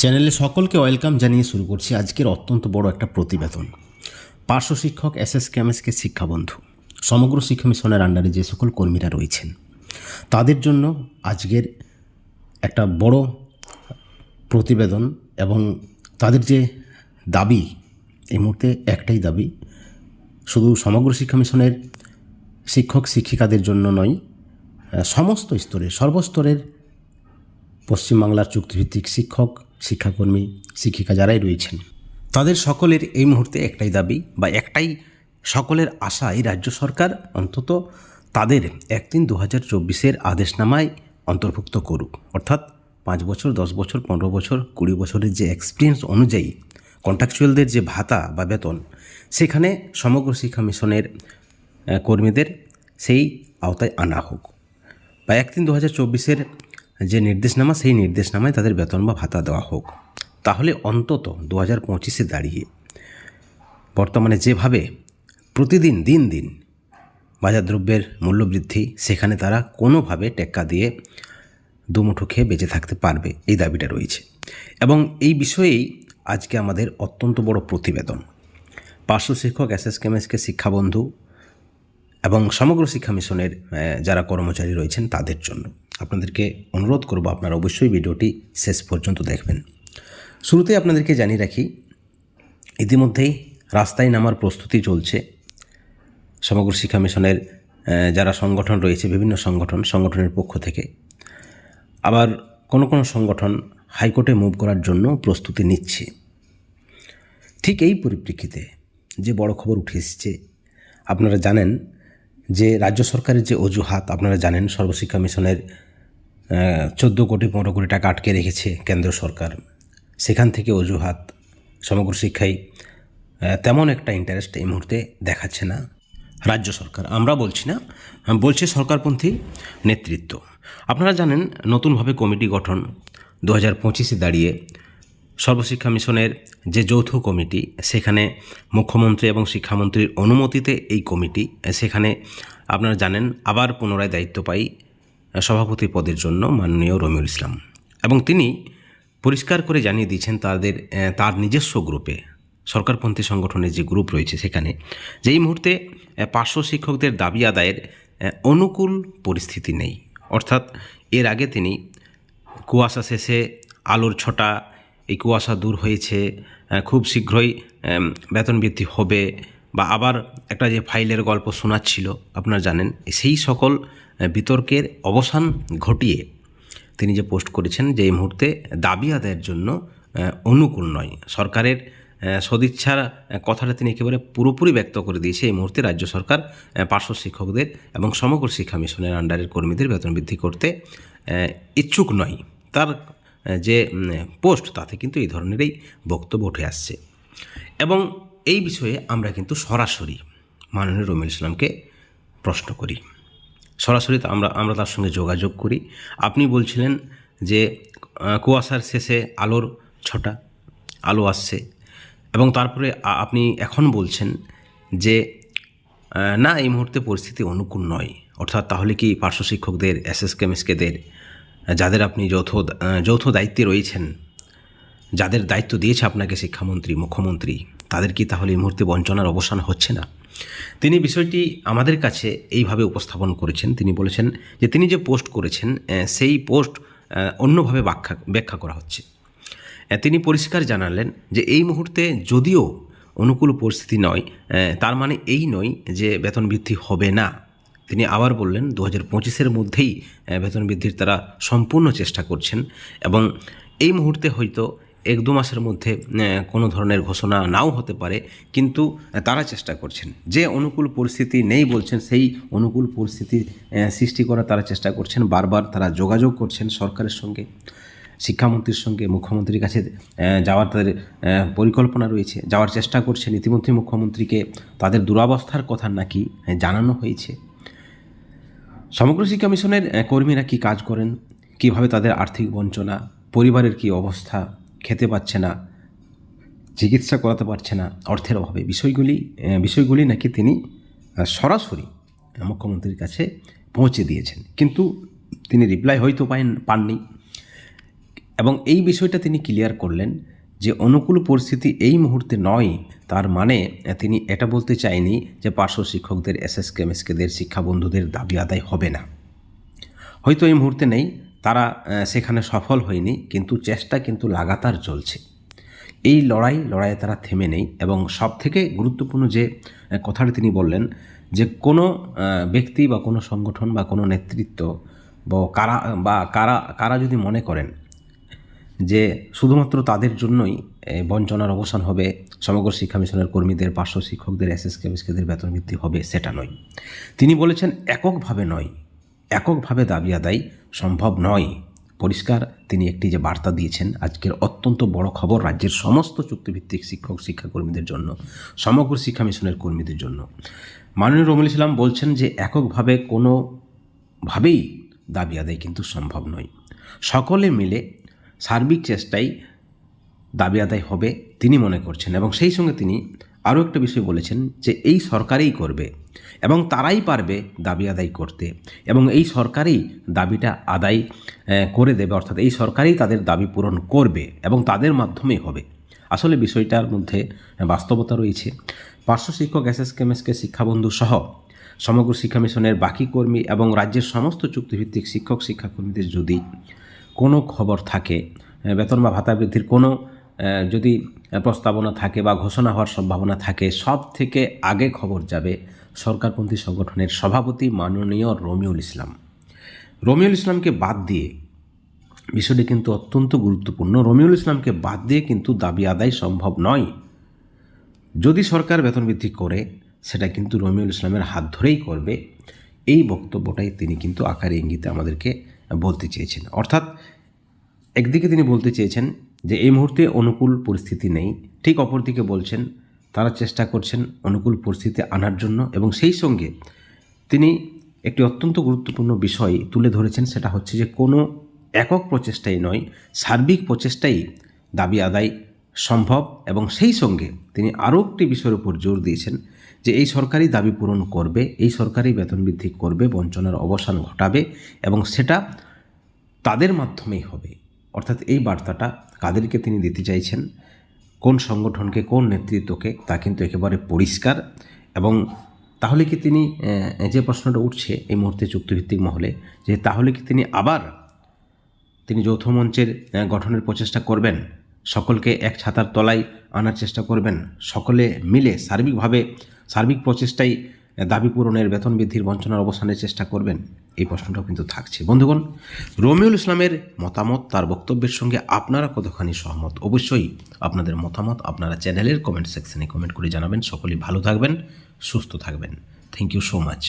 চ্যানেলে সকলকে ওয়েলকাম জানিয়ে শুরু করছি আজকের অত্যন্ত বড় একটা প্রতিবেদন। পার্শ্ব শিক্ষক এস এস কেমএসকে শিক্ষাবন্ধু। সমগ্র শিক্ষা মিশনের আন্ডারে যে সকল কর্মীরা রয়েছেন, তাদের জন্য আজকের একটা বড় প্রতিবেদন এবং তাদের যে দাবি, এই মুহূর্তে একটাই দাবি, শুধু সমগ্র শিক্ষা মিশনের শিক্ষক, শিক্ষিকাদের জন্য নয় সমস্ত স্তরের, সর্বস্তরের পশ্চিমবাংলার চুক্তিভিত্তিক শিক্ষক শিক্ষাকর্মী, শিক্ষিকা যারাই রয়েছেন, তাদের সকলের এই মুহূর্তে একটাই দাবি বা একটাই সকলের আশা, এই রাজ্য সরকার অন্তত তাদের একদিন দু হাজার চব্বিশের আদেশনামায় অন্তর্ভুক্ত করুক। অর্থাৎ পাঁচ বছর, দশ বছর, পনেরো বছর, কুড়ি বছরের যে এক্সপিরিয়েন্স অনুযায়ী কন্ট্রাকচুয়ালদের যে ভাতা বা বেতন, সেখানে সমগ্র শিক্ষা মিশনের কর্মীদের সেই আওতায় আনা হোক। বা একদিন দু হাজার চব্বিশের যে নির্দেশনামা, সেই নির্দেশনামায় তাদের বেতন বা ভাতা দেওয়া হোক। তাহলে অন্তত দু হাজার পঁচিশে দাঁড়িয়ে বর্তমানে যেভাবে প্রতিদিন, দিন দিন বাজার দ্রব্যের মূল্যবৃদ্ধি, সেখানে তারা কোনোভাবে টেক্কা দিয়ে দুমুঠো খেয়ে বেঁচে থাকতে পারবে, এই দাবিটা রয়েছে। এবং এই বিষয়েই আজকে আমাদের অত্যন্ত বড় প্রতিবেদন। পার্শ্ব শিক্ষক এস এস কেমএসকে শিক্ষাবন্ধু এবং সমগ্র শিক্ষা মিশনের যারা কর্মচারী রয়েছেন, তাদের জন্য। আপনাদেরকে অনুরোধ করব আপনারা অবশ্যই ভিডিওটি শেষ পর্যন্ত দেখবেন। শুরুতে আপনাদেরকে জানিয়ে রাখি, ইতিমধ্যেই রাস্তায় নামার প্রস্তুতি চলছে। সমগ্র শিক্ষা মিশনের যারা সংগঠন রয়েছে, বিভিন্ন সংগঠন, সংগঠনের পক্ষ থেকে। আবার কোনো কোনো সংগঠন হাইকোর্টে মুভ করার জন্য প্রস্তুতি নিচ্ছে। ঠিক এই পরিপ্রেক্ষিতে যে বড় খবর উঠে এসেছে, আপনারা জানেন যে রাজ্য সরকারের যে অজুহাত, আপনারা জানেন সর্বশিক্ষা মিশনের চোদ্দ কোটি পনেরো কোটি টাকা আটকে রেখেছে কেন্দ্র সরকার। সেখান থেকে অজুহাত সমগ্র শিক্ষায় তেমন একটা ইন্টারেস্ট এই মুহূর্তে দেখাচ্ছে না রাজ্য সরকার। আমরা বলছি না বলছে সরকারপন্থী নেতৃত্ব। আপনারা জানেন নতুনভাবে কমিটি গঠন দু হাজার পঁচিশে দাঁড়িয়ে সর্বশিক্ষা মিশনের যে যৌথ কমিটি, সেখানে মুখ্যমন্ত্রী এবং শিক্ষামন্ত্রীর অনুমতিতে এই কমিটি, সেখানে আপনারা জানেন আবার পুনরায় দায়িত্ব পাই সভাপতি পদের জন্য মাননীয় রমিউল ইসলাম। এবং তিনি পরিষ্কার করে জানিয়ে দিয়েছেন তাদের, তার নিজস্ব গ্রুপে, সরকারপন্থী সংগঠনের যে গ্রুপ রয়েছে সেখানে, যে এই মুহূর্তে পার্শ্ব শিক্ষকদের দাবি আদায়ের অনুকূল পরিস্থিতি নেই। অর্থাৎ এর আগে তিনি কুয়াশা শেষে আলোর ছটা এই কুয়াশা দূর হয়েছে খুব শীঘ্রই বেতন বৃদ্ধি হবে বা আবার একটা যে ফাইলের গল্প শোনাচ্ছিল, আপনারা জানেন, সেই সকল বিতর্কের অবসান ঘটিয়ে তিনি যে পোস্ট করেছেন যে এই মুহূর্তে দাবি আদায়ের জন্য অনুকূল নয়। সরকারের সদিচ্ছার কথাটা তিনি একেবারে পুরোপুরি ব্যক্ত করে দিয়েছে। এই মুহূর্তে রাজ্য সরকার পার্শ্ব শিক্ষকদের এবং সমগ্র শিক্ষা মিশনের আন্ডারের কর্মীদের বেতন বৃদ্ধি করতে ইচ্ছুক নয়। তার যে পোস্ট, তাতে কিন্তু এই ধরনেরই বক্তব্য উঠে আসছে। এবং এই বিষয়ে আমরা কিন্তু সরাসরি মাননীয় রমিল ইসলামকে প্রশ্ন করি। সরাসরি আমরা আমরা তার সঙ্গে যোগাযোগ করি। আপনি বলছিলেন যে কুয়াশার শেষে আলোর ছটা, আলো আসছে। এবং তারপরে আপনি এখন বলছেন যে না, এই মুহূর্তে পরিস্থিতি অনুকূল নয়। অর্থাৎ তাহলে কি পার্শ্ব শিক্ষকদের এস এস কেমএসকেদের যাদের আপনি যৌথ যৌথ দায়িত্বে রয়েছেন, যাদের দায়িত্ব দিয়েছে আপনাকে শিক্ষামন্ত্রী, মুখ্যমন্ত্রী, তাদের কি তাহলে এই মুহূর্তে বঞ্চনার অবসান হচ্ছে না? তিনি বিষয়টি আমাদের কাছে এইভাবে উপস্থাপন করেছেন। তিনি বলেছেন যে তিনি যে পোস্ট করেছেন সেই পোস্ট অন্যভাবে ব্যাখ্যা ব্যাখ্যা করা হচ্ছে। তিনি পরিষ্কার জানালেন যে এই মুহূর্তে যদিও অনুকূল পরিস্থিতি নয় তার মানে এই নয় যে বেতন বৃদ্ধি হবে না। তিনি আবার বললেন দু হাজার পঁচিশের মধ্যেই বেতন বৃদ্ধির তারা সম্পূর্ণ চেষ্টা করছেন এবং এই মুহূর্তে হয়তো এক দু মাসের মধ্যে কোনো ধরনের ঘোষণা নাও হতে পারে, কিন্তু তারা চেষ্টা করছেন। যে অনুকূল পরিস্থিতি নেই বলছেন, সেই অনুকূল পরিস্থিতি সৃষ্টি করার তারা চেষ্টা করছেন, বারবার তারা যোগাযোগ করছেন সরকারের সঙ্গে, শিক্ষামন্ত্রীর সঙ্গে, মুখ্যমন্ত্রীর কাছে যাওয়ার তাদের পরিকল্পনা রয়েছে, যাওয়ার চেষ্টা করছেন। ইতিমধ্যে মুখ্যমন্ত্রীকে তাদের দুরাবস্থার কথা নাকি জানানো হয়েছে। সমগ্র শিক্ষা মিশনের কর্মীরা কি কাজ করেন? কীভাবে তাদের আর্থিক বঞ্চনা? পরিবারের কি অবস্থা? খেতে পাচ্ছে না? চিকিৎসা করাতে পারছে না? অর্থের অভাবে। বিষয়গুলি বিষয়গুলি নাকি তিনি সরাসরি মুখ্যমন্ত্রীর কাছে পৌঁছে দিয়েছেন। কিন্তু তিনি রিপ্লাই হয়তো পাইন, পাননি। এবং এই বিষয়টা তিনি ক্লিয়ার করলেন যে অনুকূল পরিস্থিতি এই মুহূর্তে নয়, তার মানে তিনি এটা বলতে চায়নি যে পার্শ্ব শিক্ষকদের এস এস কেমএসকেদের শিক্ষা বন্ধুদের দাবি আদায় হবে না। হয়তো এই মুহূর্তে নেই, তারা সেখানে সফল হয়নি, কিন্তু চেষ্টা কিন্তু লাগাতার চলছে। এই লড়াই, লড়াইয়ে তারা থেমে নেই এবং সব থেকে গুরুত্বপূর্ণ যে কথাটি তিনি বললেন যে কোনো ব্যক্তি বা কোনো সংগঠন বা কোনো নেতৃত্ব বা কারা বা কারা কারা যদি মনে করেন যে শুধুমাত্র তাদের জন্যই বঞ্চনার অবসান হবে, সমগ্র শিক্ষা মিশনের কর্মীদের, পার্শ্ব শিক্ষকদের এস এস কেমিস্কেদের বেতন বৃদ্ধি হবে, সেটা নয়। তিনি বলেছেন, এককভাবে নয়, এককভাবে দাবি আদায় সম্ভব নয়। পরিষ্কার, তিনি একটি যে বার্তা দিয়েছেন, আজকের অত্যন্ত বড় খবর রাজ্যের সমস্ত চুক্তিভিত্তিক শিক্ষক, শিক্ষাকর্মীদের জন্য, সমগ্র শিক্ষা মিশনের কর্মীদের জন্য। মাননীয় রমুল ইসলাম বলছেন যে, এককভাবে কোনোভাবেই দাবি আদায় কিন্তু সম্ভব নয়। সকলে মিলে সার্বিক চেষ্টায় দাবি আদায় হবে তিনি মনে করছেন। এবং সেই সঙ্গে তিনি আরও একটা বিষয় বলেছেন যে এই সরকারেই করবে এবং তারাই পারবে দাবি আদায় করতে এবং এই সরকারই দাবিটা আদায় করে দেবে। অর্থাৎ এই সরকারেই তাদের দাবি পূরণ করবে এবং তাদের মাধ্যমেই হবে। আসলে বিষয়টার মধ্যে বাস্তবতা রয়েছে। পার্শ্ব শিক্ষক এস এস কেমএসকে শিক্ষাবন্ধু সহ সমগ্র শিক্ষা মিশনের বাকি কর্মী এবং রাজ্যের সমস্ত চুক্তিভিত্তিক শিক্ষক শিক্ষাকর্মীদের যদি কোনো খবর থাকে বেতন বা ভাতা বৃদ্ধির কোনো যদি প্রস্তাবনা থাকে বা ঘোষণা হওয়ার সম্ভাবনা থাকে, সব থেকে আগে খবর যাবে সরকারপন্থী সংগঠনের সভাপতি মাননীয় রমিউল ইসলাম। রমিউল ইসলামকে বাদ দিয়ে বিষয়টি কিন্তু অত্যন্ত গুরুত্বপূর্ণ। রমিউল ইসলামকে বাদ দিয়ে কিন্তু দাবি আদায় সম্ভব নয়। যদি সরকার বেতন বৃদ্ধি করে, সেটা কিন্তু রমিউল ইসলামের হাত ধরেই করবে। এই বক্তব্যটাই তিনি কিন্তু আকারে ইঙ্গিতে আমাদেরকে বলতে চেয়েছেন। অর্থাৎ একদিকে তিনি বলতে চেয়েছেন যে এই মুহূর্তে অনুকূল পরিস্থিতি নেই, ঠিক অপরদিকে বলছেন তারা চেষ্টা করছেন অনুকূল পরিস্থিতি আনার জন্য এবং সেই সঙ্গে তিনি একটি অত্যন্ত গুরুত্বপূর্ণ বিষয় তুলে ধরেছেন, সেটা হচ্ছে যে কোনো একক প্রচেষ্টাই নয়, সার্বিক প্রচেষ্টাই দাবি আদায় সম্ভব এবং সেই সঙ্গে তিনি আরও একটি বিষয়ের উপর জোর দিয়েছেন যে এই সরকারই দাবি পূরণ করবে, এই সরকারই বেতন বৃদ্ধি করবে, বঞ্চনার অবসান ঘটাবে এবং সেটা তাদের মাধ্যমেই হবে। অর্থাৎ এই বার্তাটা কাদেরকে তিনি দিতে চাইছেন? কোন সংগঠনকে, কোন নেতৃত্বকে? তা কিন্তু একেবারে পরিষ্কার এবং তাহলে কি তিনি যে প্রশ্নটা উঠছে এই মুহূর্তে চুক্তিভিত্তিক মহলে, যে তাহলে কি তিনি আবার তিনি যৌথ মঞ্চের গঠনের প্রচেষ্টা করবেন? সকলকে এক ছাতার তলায় আনার চেষ্টা করবেন? সকলে মিলে সার্বিকভাবে সার্বিক প্রচেষ্টায় দাবি পূরণের বেতন বৃদ্ধির বঞ্চনার অবসানের চেষ্টা করবেন। এই প্রশ্নটাও কিন্তু থাকছে। বন্ধুগণ, রমিউল ইসলামের মতামত, তার বক্তব্যের সঙ্গে আপনারা কতখানি সহমত? অবশ্যই আপনাদের মতামত আপনারা চ্যানেলের কমেন্ট সেকশনে কমেন্ট করে জানাবেন। সকলেই ভালো থাকবেন, সুস্থ থাকবেন। Thank you so much.